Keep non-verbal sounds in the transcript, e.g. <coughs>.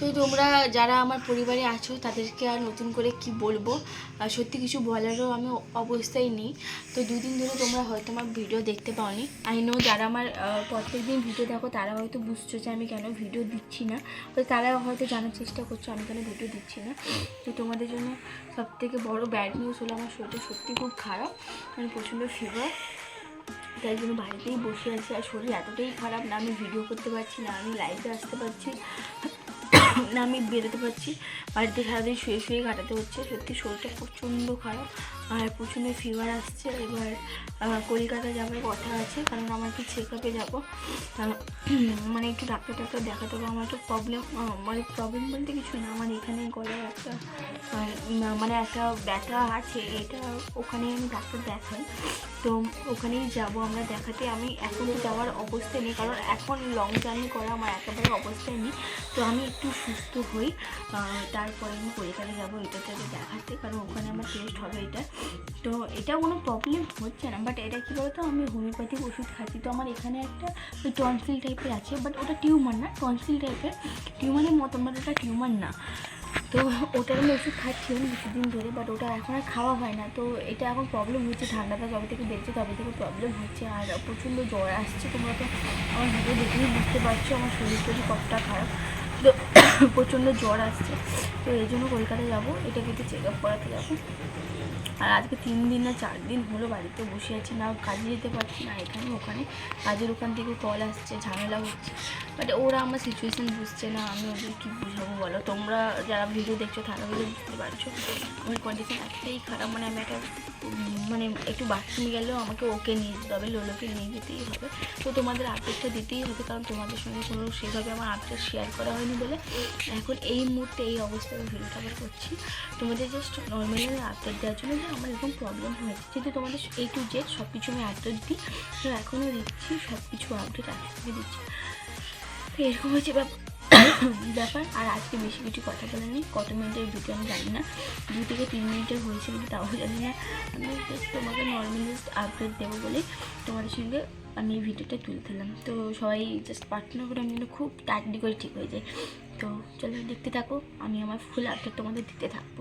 তো তোমরা যারা আমার পরিবারে আছো, তাদেরকে আর নতুন করে কি বলব? সত্যি কিছু বলারও আমি অবস্থায় নেই। তো দুদিন ধরে তোমরা হয়তো আমার ভিডিও দেখতে পাওনি। আই নো যারা আমার প্রত্যেক দিন ভিডিও দেখো, তারা হয়তো বুঝছ যে আমি কেন ভিডিও দিচ্ছি না। তো তারা হয়তো জানার চেষ্টা করছ, আমি কেন ভিডিও দিচ্ছি না? তো তোমাদের জন্য সব থেকে বড় ব্যাড নিউজ হলো আমার শরীরটা সত্যি খুব খারাপ। মানে প্রচণ্ড ফিভার তাই জন্য বাড়িতেই বসে আছি। আর শরীর এতটাই খারাপ না, আমি ভিডিও করতে পারছি না, আমি লাইভে আসতে পারছি আমি বেরোতে পারছি বাড়িতে সারাদিন শুয়ে শুয়ে কাটাতে হচ্ছে। সত্যি শরীরটা প্রচণ্ড খারাপ আর প্রচণ্ড ফিভার আসছে। এবার কলকাতা যাওয়ার কথা আছে কারণ আমার একটু চেক আপে যাব। মানে একটু ডাক্তার টাক্তার দেখাতে হবে। আমার একটু প্রবলেম মানে প্রবলেম বলতে কিছু না। আমার এখানে গলায় একটা না, মানে একটা ব্যথা আছে, এটা ওখানে আমি ডাক্তার দেখাই। তো ওখানেই যাব আমরা দেখাতে। আমি এখন যাওয়ার অবস্থায় নেই, কারণ এখন লং জার্নি করা আমার একেবারে অবস্থায় নেই। তো আমি একটু সুস্থ হই তারপরে আমি কলকাতা যাব এটাতে দেখাতে, কারণ ওখানে আমার টেস্ট হবে এটা। তো এটা কোনো প্রবলেম হচ্ছে না বাট এটা কী বলতো, আমি হোমিওপ্যাথিক ওষুধ খাচ্ছি। তো আমার এখানে একটা ওই টনসিল টাইপের আছে বাট ওটা টিউমার না টনসিল টাইপের টিউমারের মতন বাট ওটা টিউমার না। তো ওটার আমি ওষুধ খাচ্ছি আমি কিছুদিন ধরে বাট ওটা এখন আর খাওয়া হয় না। তো এটা এখন প্রবলেম হচ্ছে, ঠান্ডাটা যবে থেকে বেড়েছে তবে থেকে প্রবলেম হচ্ছে। আর প্রচণ্ড জ্বর আসছে, তোমরা তো আমার ভিডিও দেখেই বুঝতে পারছ, আমার শরীর শরীর কতটা খারাপ। তো <coughs> প্রচণ্ড জ্বর আসছে, তো এই জন্য কলকাতায় যাব, এটা কিন্তু চেক আপ করাতে যাব। আর আজকে তিন দিন না চার দিন হলো বাড়িতে বসে আছি, না কাজে যেতে পারছি না, এখানে ওখানে কাজের ওখান থেকে কল আসছে, ঝামেলা হচ্ছে। বাট ওরা আমার সিচুয়েশান বুঝছে না, আমি ওদের কী বুঝাবো বলো? তোমরা যারা ভিডিও দেখছ, তারা ভিডিও বুঝতে পারছ। আমার কন্ডিশন এতটাই খারাপ মানে আমি একটা একটু বাথরুমে গেলেও আমাকে ওকে নিয়ে যেতে হবে, লোলোকে নিয়ে যেতেই হবে। তো তোমাদের আপডেটটা দিতেই হবে, কারণ তোমাদের সঙ্গে কোনো সেভাবে আমার আপডেট শেয়ার করা হয়নি বলে এখন এই মুহূর্তে এই অবস্থায় আমি ভিডিওটা আবার করছি। তোমাদের জাস্ট নর্মালি আপডেট দেওয়ার জন্য যে আমার এরকম প্রবলেম হয়েছে। যেহেতু তোমাদের এ টু জেড সব কিছু আমি আপডেট দিই, তো এখনও দিচ্ছি সব কিছু আপডেট আগে থেকে দিচ্ছি এরকম হচ্ছে ব্যাপার। ব্যাপার? আর আজকে বেশি কিছু কথা বলে নেই। কত মিনিটের ভিডিও আমি জানি না। দু থেকে তিন মিনিটের হয়েছে কিন্তু তাও জানি না। আমি জাস্ট তোমাকে নর্মালি জাস্ট আপডেট দেবো বলে তোমাদের সঙ্গে আমি এই ভিডিওটা তুলছিলাম তো সবাই জাস্ট প্রার্থনা করে, আমি যেন খুব তাড়াতাড়ি করে ঠিক হয়ে যায় তো চলো দেখতে থাকো, আমি আমার ফুল আপডেট তোমাদের দিতে থাকব।